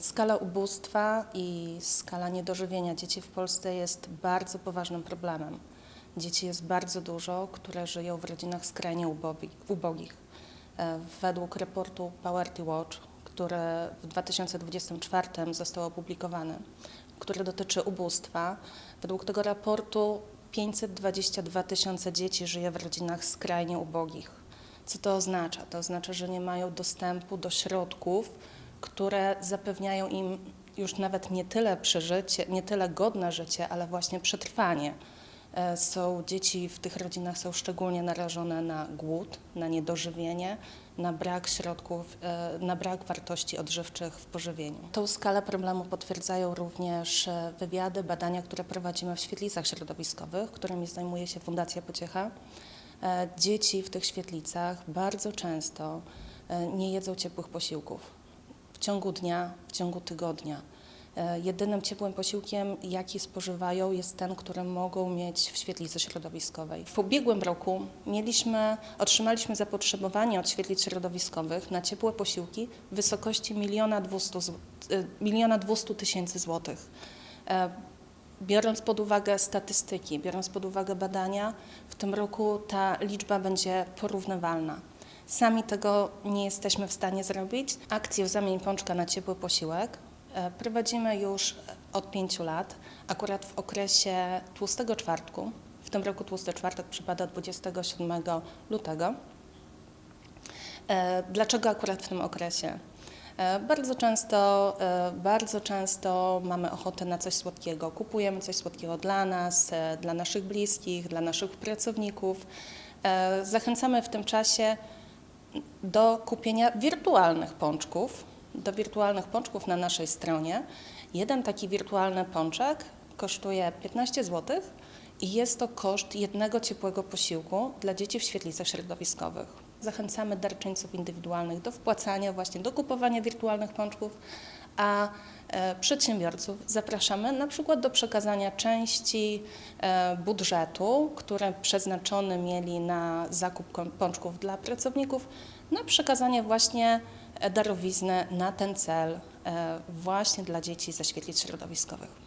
Skala ubóstwa i skala niedożywienia dzieci w Polsce jest bardzo poważnym problemem. Dzieci jest bardzo dużo, które żyją w rodzinach skrajnie ubogi- ubogich. E, Według raportu Poverty Watch, który w 2024 został opublikowany, który dotyczy ubóstwa, według tego raportu 522 tysiące dzieci żyje w rodzinach skrajnie ubogich. Co to oznacza? To oznacza, że nie mają dostępu do środków, które zapewniają im już nawet nie tyle przeżycie, nie tyle godne życie, ale właśnie przetrwanie. E, Są dzieci w tych rodzinach są szczególnie narażone na głód, na niedożywienie, na brak środków, e, na brak wartości odżywczych w pożywieniu. Tą skalę problemu potwierdzają również e, wywiady, badania, które prowadzimy w świetlicach środowiskowych, którymi zajmuje się Fundacja Pociecha. Dzieci w tych świetlicach bardzo często nie jedzą ciepłych posiłków ciągu dnia, w ciągu tygodnia. E, Jedynym ciepłym posiłkiem, jaki spożywają, jest ten, który mogą mieć w świetlicy środowiskowej. W ubiegłym roku mieliśmy, otrzymaliśmy zapotrzebowanie od świetlic środowiskowych na ciepłe posiłki w wysokości miliona dwustu zł- e, miliona dwustu tysięcy złotych. E, Biorąc pod uwagę statystyki, biorąc pod uwagę badania, w tym roku ta liczba będzie porównywalna. Sami tego nie jesteśmy w stanie zrobić. Akcję Zamień Pączka na ciepły posiłek e, prowadzimy już od pięciu lat, akurat w okresie tłustego czwartku. W tym roku tłusty czwartek przypada 27 lutego. E, Dlaczego akurat w tym okresie? E, Bardzo często, bardzo często mamy ochotę na coś słodkiego. Kupujemy coś słodkiego dla nas, dla naszych bliskich, dla naszych pracowników. Zachęcamy w tym czasie do kupienia wirtualnych pączków, do wirtualnych pączków na naszej stronie. Jeden taki wirtualny pączek kosztuje 15 zł i jest to koszt jednego ciepłego posiłku dla dzieci w świetlicach środowiskowych. Zachęcamy darczyńców indywidualnych do wpłacania, właśnie do kupowania wirtualnych pączków, a e, przedsiębiorców zapraszamy na przykład do przekazania części e, budżetu, które przeznaczony mieli na zakup pączków dla pracowników, na przekazanie właśnie e, darowizny na ten cel właśnie dla dzieci ze świetlic środowiskowych.